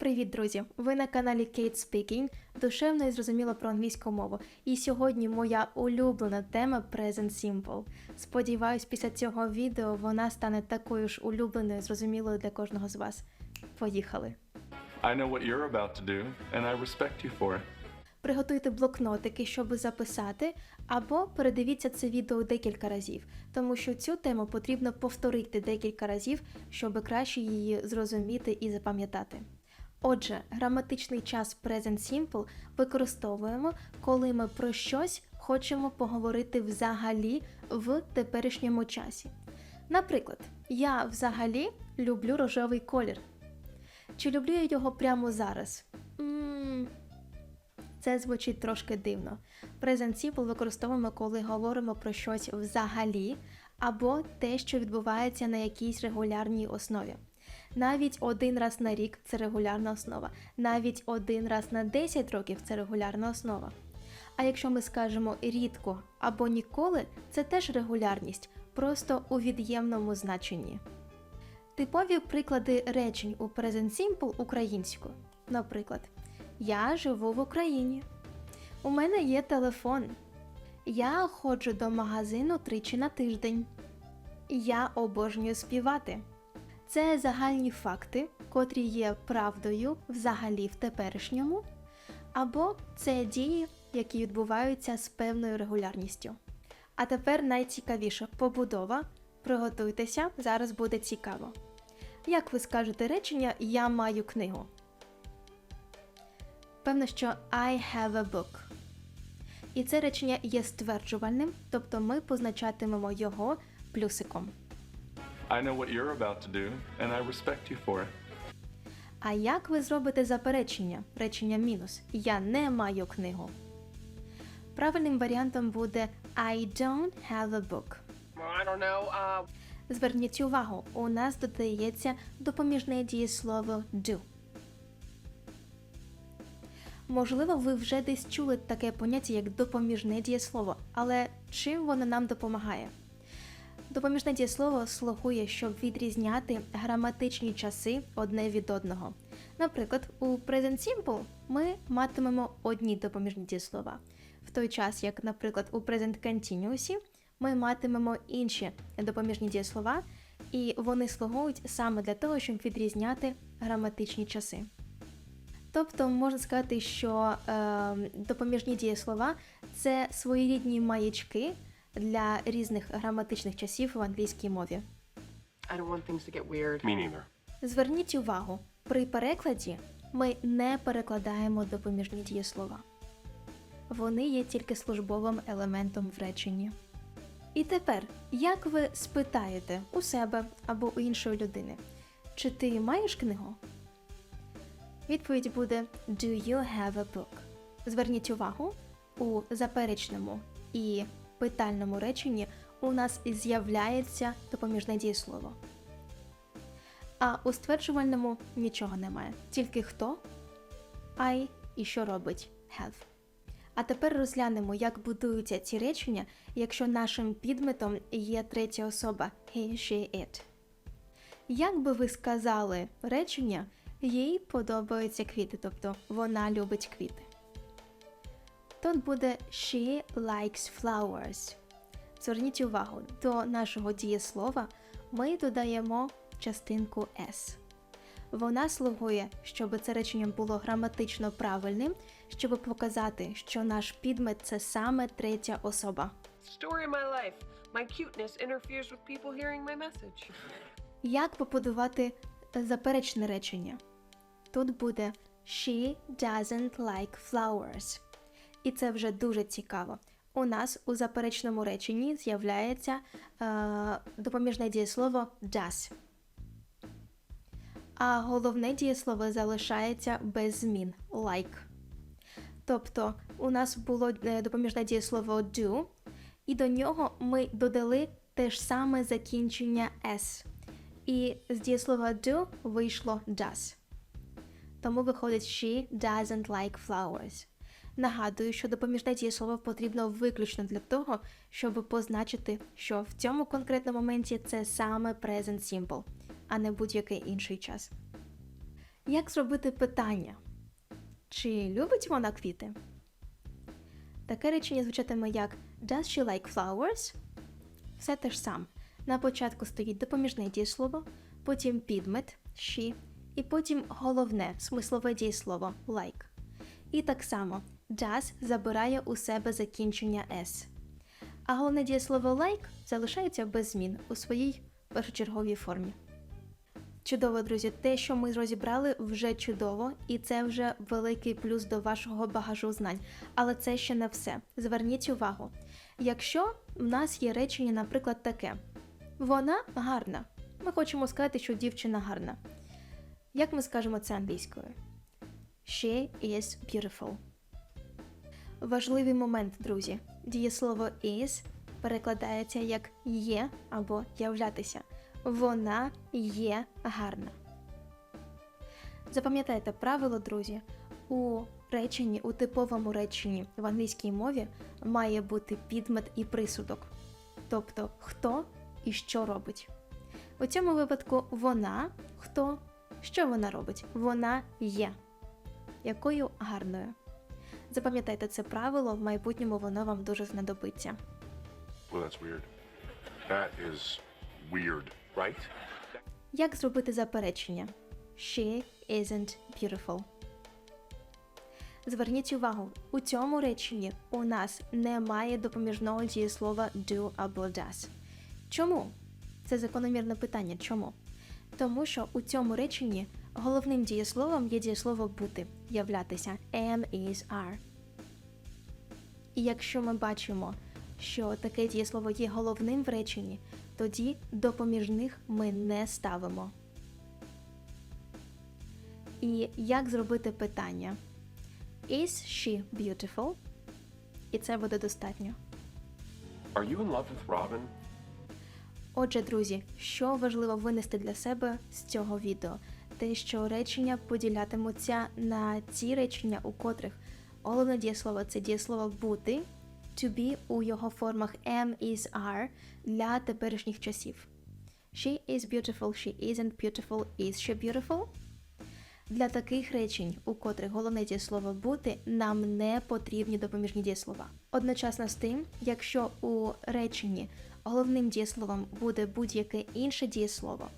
Привіт, друзі! Ви на каналі Kate Speaking, душевно і зрозуміло про англійську мову. І сьогодні моя улюблена тема Present Simple. Сподіваюсь, після цього відео вона стане такою ж улюбленою зрозумілою для кожного з вас. Поїхали! I know what you're about to do, and I respect you for it. Приготуйте блокнотики, щоб записати, або передивіться це відео декілька разів, тому що цю тему потрібно повторити декілька разів, щоб краще її зрозуміти і запам'ятати. Отже, граматичний час Present Simple використовуємо, коли ми про щось хочемо поговорити взагалі в теперішньому часі. Наприклад, я взагалі люблю рожевий колір. Чи люблю я його прямо зараз? це звучить трошки дивно. Present Simple використовуємо, коли говоримо про щось взагалі, або те, що відбувається на якійсь регулярній основі. Навіть один раз на рік це регулярна основа, навіть один раз на 10 років це регулярна основа. А якщо ми скажемо рідко або ніколи, це теж регулярність, просто у від'ємному значенні. Типові приклади речень у Present Simple українською. Наприклад, Я живу в Україні. У мене є телефон. Я ходжу до магазину тричі на тиждень. Я обожнюю співати. Це загальні факти, котрі є правдою взагалі в теперішньому, або це дії, які відбуваються з певною регулярністю. А тепер найцікавіше побудова. Приготуйтеся, зараз буде цікаво. Як ви скажете речення Я маю книгу? Певно, що I have a book. І це речення є стверджувальним, тобто ми позначатимемо його плюсиком. I know what you're about to do, and I respect you for it. А як ви зробите заперечення, речення мінус Я не маю книгу? Правильним варіантом буде I don't have a book. I don't know. Uh, Зверніть увагу, у нас додається допоміжне дієслово do. Можливо, ви вже десь чули таке поняття як допоміжне дієслово, але чим воно нам допомагає? Допоміжне дієслово слугує, щоб відрізняти граматичні часи одне від одного. Наприклад, у Present Simple ми матимемо одні допоміжні дієслова, в той час як, наприклад, у Present Continuous ми матимемо інші допоміжні дієслова, і вони слугують саме для того, щоб відрізняти граматичні часи. Тобто можна сказати, що е, допоміжні дієслова це своєрідні маячки для різних граматичних часів в англійській мові. I don't want things to get weird. Me neither. Зверніть увагу, при перекладі ми не перекладаємо допоміжні дієслова. Вони є тільки службовим елементом в реченні. І тепер, як ви спитаєте у себе або у іншої людини, чи ти маєш книгу? Відповідь буде Do you have a book? Зверніть увагу, у заперечному і питальному реченні у нас з'являється допоміжне дієслово. А у стверджувальному нічого немає. Тільки хто, I і що робить have. А тепер розглянемо, як будуються ці речення, якщо нашим підметом є третя особа he, she, it. Як би ви сказали речення, їй подобаються квіти, тобто вона любить квіти. Тут буде she likes flowers. Зверніть увагу, до нашого дієслова ми додаємо частинку S. Вона слугує, щоб це речення було граматично правильним, щоб показати, що наш підмет це саме третя особа. Story my life. My cuteness interferes with people hearing my message. Як побудувати заперечне речення? Тут буде She doesn't like flowers. І це вже дуже цікаво. У нас у заперечному реченні з'являється е, допоміжне дієслово does. А головне дієслово залишається без змін like. Тобто у нас було е, допоміжне дієслово do, і до нього ми додали те ж саме закінчення s. І з дієслова do вийшло does. Тому виходить she doesn't like flowers. Нагадую, що допоміжне дієслово потрібно виключно для того, щоб позначити, що в цьому конкретному моменті це саме present simple, а не будь-який інший час. Як зробити питання? Чи любить вона квіти? Таке речення звучатиме як Does she like flowers? Все те ж саме. На початку стоїть допоміжне дієслово, потім підмет she, і потім головне смислове дієслово like. І так само does забирає у себе закінчення s. А головне дієслово like залишається без змін у своїй першочерговій формі. Чудово, друзі, те, що ми розібрали, вже чудово, і це вже великий плюс до вашого багажу знань. Але це ще не все. Зверніть увагу. Якщо в нас є речення, наприклад, таке: вона гарна. Ми хочемо сказати, що дівчина гарна. Як ми скажемо це англійською? She is beautiful. Важливий момент, друзі. Дієслово is перекладається як є або являтися. Вона є гарна. Запам'ятайте правило, друзі. У реченні, у типовому реченні в англійській мові має бути підмет і присудок. Тобто хто і що робить. У цьому випадку вона хто, що вона робить? Вона є. Якою гарною. Запам'ятайте це правило, в майбутньому воно вам дуже знадобиться. Well, that's weird. That is weird, right? Як зробити заперечення? She isn't beautiful. Зверніть увагу, у цьому реченні у нас немає допоміжного дієслова do або does. Чому? Це закономірне питання. Чому? Тому що у цьому реченні головним дієсловом є дієслово бути, являтися am, is, are. І якщо ми бачимо, що таке дієслово є головним в реченні, тоді допоміжних ми не ставимо. І як зробити питання? Is she beautiful? І це буде достатньо. Are you in love with Robin? Отже, друзі, що важливо винести для себе з цього відео? Те, що речення поділятимуться на ті речення, у котрих головне дієслово це дієслово бути, to be у його формах am, is, are для теперішніх часів. She is beautiful, she isn't beautiful, is she beautiful? Для таких речень, у котрих головне дієслово бути, нам не потрібні допоміжні дієслова. Одночасно з тим, якщо у реченні головним дієсловом буде будь-яке інше дієслово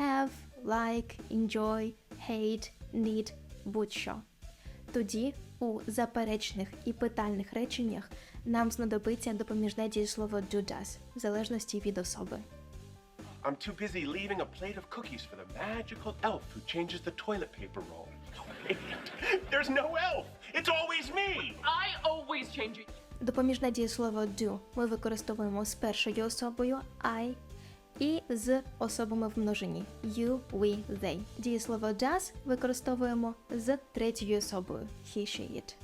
have, like, enjoy, hate, need, будь-що. Тоді у заперечних і питальних реченнях нам знадобиться допоміжне дієслово do does, в залежності від особи. I'm too busy leaving a plate of cookies for the magical elf who changes the toilet paper roll. There's no elf. It's always me. I always change it. Допоміжне дієслово do ми використовуємо з першою особою I і з особами в множині you, we, they. Дієслово does використовуємо з третьою особою he, she, it.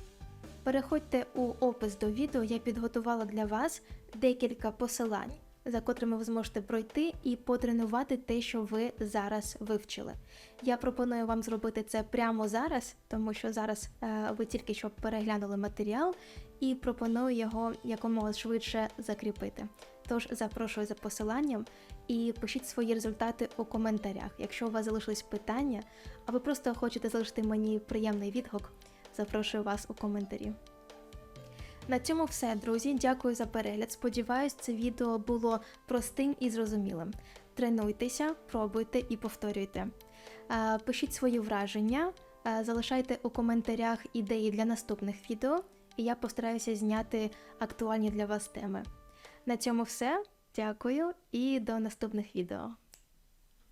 Переходьте у опис до відео, я підготувала для вас декілька посилань, за котрими ви зможете пройти і потренувати те, що ви зараз вивчили. Я пропоную вам зробити це прямо зараз, тому що зараз е, ви тільки що переглянули матеріал, і пропоную його якомога швидше закріпити. Тож запрошую за посиланням і пишіть свої результати у коментарях. Якщо у вас залишились питання, або просто хочете залишити мені приємний відгук, запрошую вас у коментарі. На цьому все, друзі. Дякую за перегляд. Сподіваюсь, це відео було простим і зрозумілим. Тренуйтеся, пробуйте і повторюйте. Пишіть свої враження, залишайте у коментарях ідеї для наступних відео, і я постараюся зняти актуальні для вас теми. На цьому все. Дякую і до наступних відео.